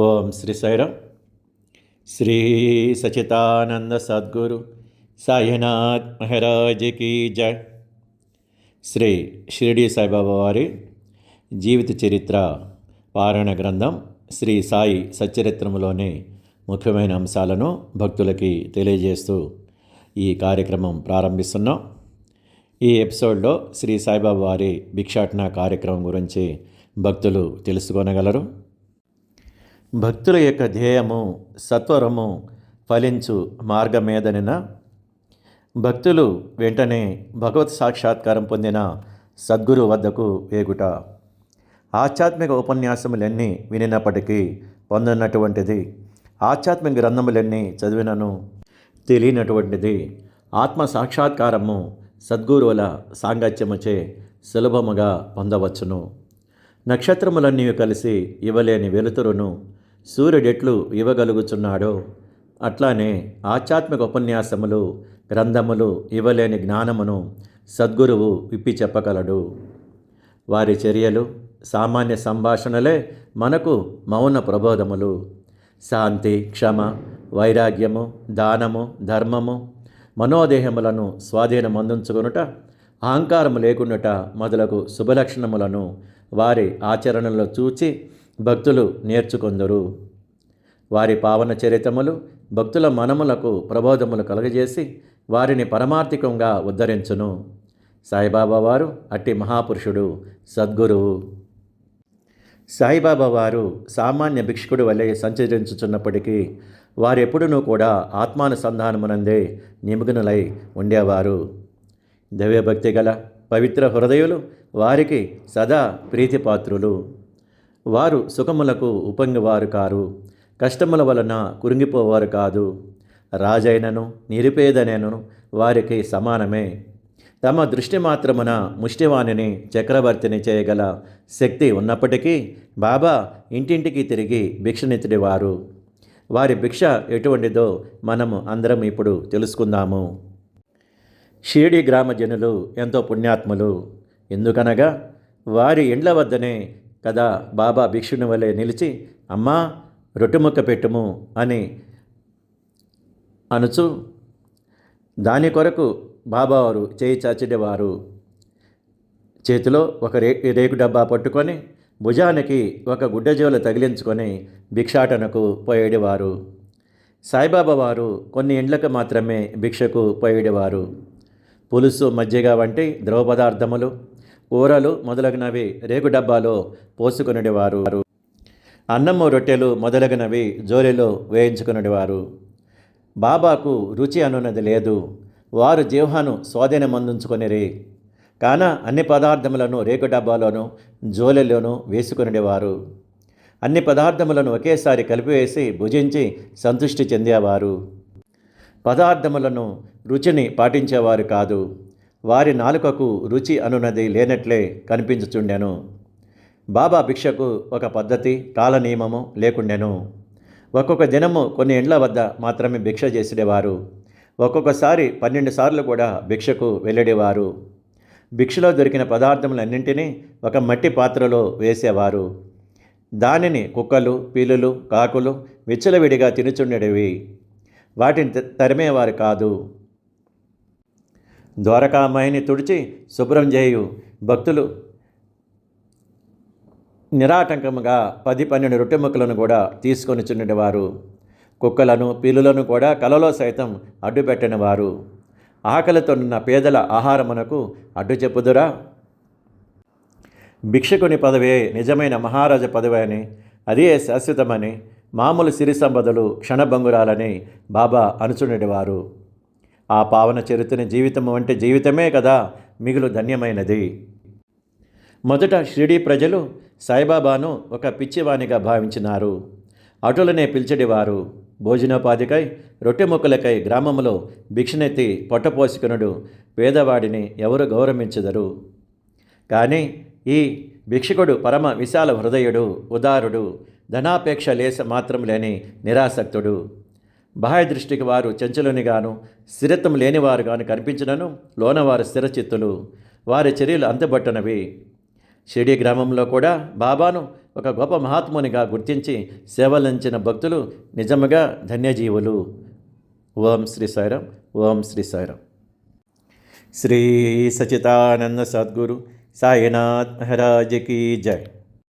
ఓం శ్రీ సైరం శ్రీ సచితానంద సద్గురు సాయినాథ్ మహారాజ్కి జై. శ్రీ షిరిడి సాయిబాబా వారి జీవిత చరిత్ర పారాయణ గ్రంథం శ్రీ సాయి సచ్చరిత్రములోని ముఖ్యమైన అంశాలను భక్తులకి తెలియజేస్తూ ఈ కార్యక్రమం ప్రారంభిస్తున్నాం. ఈ ఎపిసోడ్లో శ్రీ సాయిబాబా వారి భిక్షాటన కార్యక్రమం గురించి భక్తులు తెలుసుకొనగలరు. భక్తుల యొక్క ధ్యేయము సత్వరము ఫలించు మార్గమేదనిన భక్తులు వెంటనే భగవత్ సాక్షాత్కారం పొందిన సద్గురు వద్దకు వేగుట. ఆధ్యాత్మిక ఉపన్యాసములన్నీ వినినప్పటికీ పొందినటువంటిది ఆధ్యాత్మిక గ్రంథములన్నీ చదివినను తెలియనటువంటిది ఆత్మ సాక్షాత్కారము సద్గురువుల సాంగత్యముచే సులభముగా పొందవచ్చును. నక్షత్రములన్నీ కలిసి ఇవ్వలేని వెలుతురును సూర్యుడెట్లు ఇవ్వగలుగుచున్నాడో అట్లానే ఆధ్యాత్మిక ఉపన్యాసములు గ్రంథములు ఇవ్వలేని జ్ఞానమును సద్గురువు విప్పి చెప్పగలడు. వారి చర్యలు సామాన్య సంభాషణలే మనకు మౌన ప్రబోధములు. శాంతి క్షమ వైరాగ్యము దానము ధర్మము మనోదేహములను స్వాధీనమందించుకొనుట అహంకారము లేకుండాట మొదలగు శుభలక్షణములను వారి ఆచరణలో చూచి భక్తులు నేర్చుకొందరు. వారి పావన చరితములు భక్తుల మనములకు ప్రబోధములు కలుగజేసి వారిని పరమార్థికంగా ఉద్ధరించును. సాయిబాబా వారు అట్టి మహాపురుషుడు సద్గురువు సాయిబాబా వారు సామాన్య భిక్షుకుడు వలె సంచరించుచున్నప్పటికీ వారెప్పుడునూ కూడా ఆత్మానుసంధానమునందే నిమగ్నులై ఉండేవారు. దైవభక్తి గల పవిత్ర హృదయులు వారికి సదా ప్రీతిపాత్రులు. వారు సుఖములకు ఉపంగివారు కారు. కష్టముల వలన కురింగిపోవారు కాదు. రాజైనను నిరుపేదనను వారికి సమానమే. తమ దృష్టి మాత్రమున ముష్టివాణిని చక్రవర్తిని చేయగల శక్తి ఉన్నప్పటికీ బాబా ఇంటింటికి తిరిగి భిక్షనిత్తుడివారు. వారి భిక్ష ఎటువంటిదో మనము అందరం ఇప్పుడు తెలుసుకుందాము. షిరిడి గ్రామ జనులు ఎంతో పుణ్యాత్ములు. ఎందుకనగా వారి ఇండ్ల వద్దనే కదా బాబా భిక్షుని వలె నిలిచి అమ్మా రొట్టుముక్క పెట్టుము అని అనుచు దాని కొరకు బాబావారు చేయి చాచిడేవారు చేతిలో ఒక రే రేకు డబ్బా పట్టుకొని భుజానికి ఒక గుడ్డజోలు తగిలించుకొని భిక్షాటనకు పోయేడివారు. సాయిబాబా వారు కొన్ని ఇండ్లకు మాత్రమే భిక్షకు పోయేడేవారు. పులుసు మజ్జిగ వంటి ద్రవ పదార్థములు కూరలు మొదలగునవి రేగు డబ్బాలో పోసుకునేవారు అన్నము రొట్టెలు మొదలగునవి జోలిలో వేయించుకునేవారు. బాబాకు రుచి అనున్నది లేదు. వారు జీవహాను స్వాధీనమందించుకొనిరి. కాన అన్ని పదార్థములను రేకు డబ్బాలోను జోలెలోనూ వేసుకునేవారు అన్ని పదార్థములను ఒకేసారి కలిపివేసి భుజించి సంతృష్టి చెందేవారు. పదార్థములను రుచిని పాటించేవారు కాదు. వారి నాలుకకు రుచి అనున్నది లేనట్లే కనిపించుచుండెను. బాబా భిక్షకు ఒక పద్ధతి కాల నియమము లేకుండెను. ఒక్కొక్క దినము కొన్ని ఇండ్ల వద్ద మాత్రమే భిక్ష చేసేవారు ఒక్కొక్కసారి పన్నెండు సార్లు కూడా భిక్షకు వెళ్ళడేవారు. భిక్షలో దొరికిన పదార్థములన్నింటినీ ఒక మట్టి పాత్రలో వేసేవారు. దానిని కుక్కలు పీలులు కాకులు విచ్చలవిడిగా తినుచుండేవి వాటిని త- తరిమేవారు కాదు. ద్వారకామాయిని తుడిచి శుభ్రం చేయు. భక్తులు నిరాటంకముగా పది పన్నెండు రొట్టె ముక్కలను కూడా తీసుకొని చుండేవారు కుక్కలను పిల్లులను కూడా కలలో సైతం అడ్డుపెట్టనివారు ఆకలితో ఉన్న పేదల ఆహారమునకు అడ్డు చెప్పుదురా? భిక్షకుని పదవే నిజమైన మహారాజ పదవి అని అదే శాశ్వతమని మామూలు సిరి సంపదలు క్షణభంగురాలని బాబా అనుచుండేవారు ఆ పావన చరిత్రని జీవితం వంటి జీవితమే కదా మిగులు ధన్యమైనది. మొదట షిరిడీ ప్రజలు సాయిబాబాను ఒక పిచ్చివాణిగా భావించినారు. అటులనే పిలిచెడివారు. భోజనోపాధికై రొట్టె ముక్కలకై గ్రామంలో భిక్షనెత్తి పొట్టపోసుకునుడు పేదవాడిని ఎవరు గౌరవించదరు? కానీ ఈ భిక్షకుడు పరమ విశాల హృదయుడు ఉదారుడు ధనాపేక్ష లేస మాత్రం లేని నిరాసక్తుడు. బాహ్య దృష్టికి వారు చెంచలునిగాను స్థిరత్వం లేనివారుగాను కనిపించినను లోనవారు స్థిరచిత్తులు. వారి చర్యలు అంతబట్టనవి. షిరిడి గ్రామంలో కూడా బాబాను ఒక గొప్ప మహాత్మునిగా గుర్తించి సేవలంచిన భక్తులు నిజముగా ధన్యజీవులు. ఓం శ్రీ సాయిరాం ఓం శ్రీ సాయిరాం శ్రీ సచితానంద సద్గురు సాయినాథ్ మహారాజ్ కీ జై.